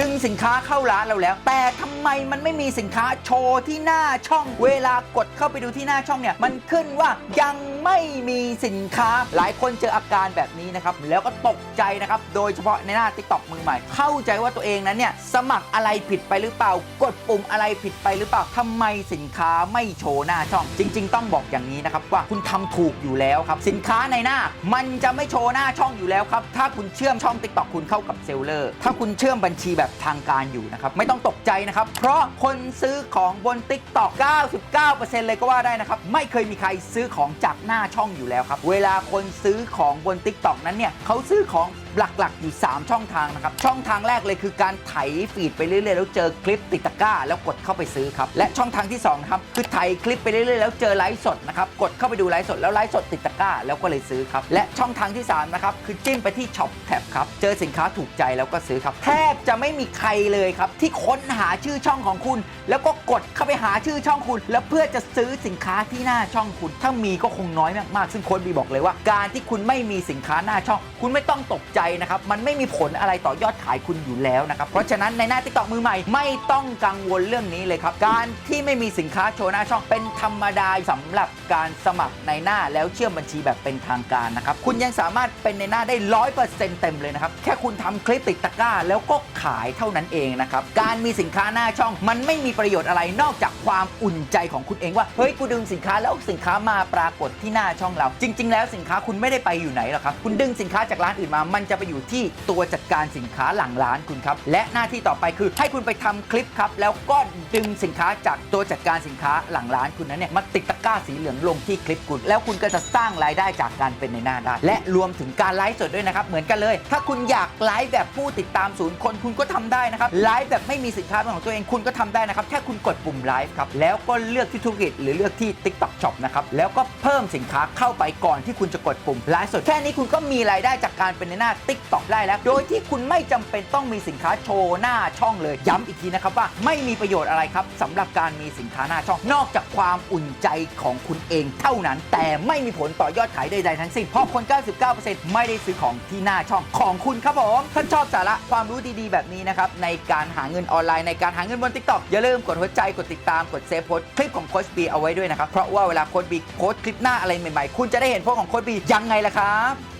ดึงสินค้าเข้าร้านเราแล้ว แต่ทำไมมันไม่มีสินค้าโชว์ที่หน้าช่อง เวลากดเข้าไปดูที่หน้าช่องเนี่ย มันขึ้นว่ายังไม่มีสินค้าหลายคนเจออาการแบบนี้นะครับ แล้วก็ตกใจนะครับ โดยเฉพาะในหน้า t ิ k t o k มือใหม่ เข้าใจว่าตัวเองนั้นเนี่ยสมัครอะไรผิดไปหรือเปล่า กดปุ่มอะไรผิดไปหรือเปล่าทำไมสินค้าไม่โชว์หน้าช่อง จริง ๆ ต้องบอกอย่างนี้นะครับว่าคุณทำถูกอยู่แล้วครับ สินค้าในหน้า มันจะไม่โชว์หน้าช่องอยู่แล้วครับถ้าคุณเชื่อมช่อง t ิ k t o k คุณเข้ากับเซลเลอร์ถ้าคุณเชื่อมบัญชีแบบทางการอยู่นะครับไม่ต้องตกใจนะครับ เพราะคนซื้อของบน t ิ k t o k 99%เลยก็ว่าได้นะครับ ไม่เคยมีใครซื้อของจากหน้าช่องอยู่แล้วครับ เวลาคนซื้อของบน t ิ k t o k นั้นเนี่ยเขาซื้อของหลักๆ อยู่ 3 ช่องทางนะครับ ช่องทางแรกเลยคือการไถฟีดไปเรื่อยๆ แล้วเจอคลิปติดตะกร้า แล้วกดเข้าไปซื้อครับ และช่องทางที่2ครับคือไถคลิปไปเรื่อยๆ แล้วเจอไลฟ์สดนะครับ กดเข้าไปดูไลฟ์สดแล้วไลฟ์สดติดตะกร้า แล้วก็เลยซื้อครับ และช่องทางที่3นะครับคือจิ้มไปที่ช็อปแท็บครับ เจอสินค้าถูกใจแล้วก็ซื้อครับ แทบจะไม่มีใครเลยครับที่ค้นหาชื่อช่องของคุณ แล้วก็กดเข้าไปหาชื่อช่องคุณ แล้วเพื่อจะซื้อสินค้าที่หน้าช่องคุณ ถ้ามีก็คงน้อยมากๆ ซึ่งโค้ดบีบอกเลยว่า การที่คุณไม่มีสินค้าหน้าช่อง คุณไม่ต้องตกใจนะครับ มันไม่มีผลอะไรต่อยอดขายคุณอยู่แล้วนะครับ เพราะฉะนั้นในหน้าติ๊กต็อกมือใหม่ไม่ต้องกังวลเรื่องนี้เลยครับ การที่ไม่มีสินค้าโชว์หน้าช่องเป็นธรรมดาสำหรับการสมัครในหน้าแล้วเชื่อมบัญชีแบบเป็นทางการนะครับ คุณยังสามารถเป็นในหน้าได้ร้อยเปอร์เซ็นต์เต็มเลยนะครับ แค่คุณทำคลิปติดตะกร้า แล้วก็ขายเท่านั้นเองนะครับ การมีสินค้าหน้าช่อง มันไม่มีประโยชน์อะไรนอกจากความอุ่นใจของคุณเองว่า เฮ้ย กูดึงสินค้าแล้วสินค้ามาปรากฏที่หน้าช่องเรา จริง ๆ แล้วสินค้าคุณไม่ได้ไปอยู่ไหนหรอกครับ คุณดึงสินค้าจากร้านอื่นมา มันจะไปอยู่ที่ตัวจัดการสินค้าหลังร้านคุณครับ และหน้าที่ต่อไปคือให้คุณไปทำคลิปครับ แล้วก็ดึงสินค้าจากตัวจัดการสินค้าหลังร้านคุณนั้นเนี่ยมาติดตะกร้าสีเหลืองลงที่คลิปคุณ แล้วคุณก็จะสร้างรายได้จากการเป็นในหน้าได้ และรวมถึงการไลฟ์สดด้วยนะครับ เหมือนกันเลย ถ้าคุณอยากไลฟ์แบบผู้ติดตามศูนย์คนคุณก็ทำได้นะครับ ไลฟ์แบบไม่มีสินค้าเป็นของตัวเองคุณก็ทำได้นะครับ แค่คุณกดปุ่มไลฟ์ครับ แล้วก็เลือกที่ธุรกิจหรือเลือกที่ TikTok Shop นะครับ แล้วก็เพิ่มสินค้าเข้าไปก่อนที่คุณจะกดปุ่มไลฟ์สด แค่นี้คุณก็มีรายได้จากการเป็นในหน้า TikTok ได้แล้ว โดยที่คุณไม่จำเป็นต้องมีสินค้าโชว์หน้าช่องเลย ย้ำอีกทีนะครับว่าไม่มีประโยชน์อะไรครับสำหรับการมีสินค้าหน้าช่อง นอกจากความอุ่นใจของคุณเองเท่านั้น แต่ไม่มีผลต่อยอดขายใดๆทั้งสิ้นเพราะคน 99%ไม่ได้ซื้อของที่หน้าช่องของคุณครับผมถ้าชอบสาระความรู้ดีๆ แบบนี้นะครับในการหาเงินออนไลน์ในการหาเงินบน TikTok อย่าลืมกดหัวใจกดติดตามกดเซฟโพสคลิปของโค้ชบีเอาไว้ด้วยนะครับเพราะว่าเวลาโค้ชบีโพสคลิปหน้าอะไรใหม่ๆ คุณจะได้เห็นพสต์ของโค้ชบียังไงล่ะครับ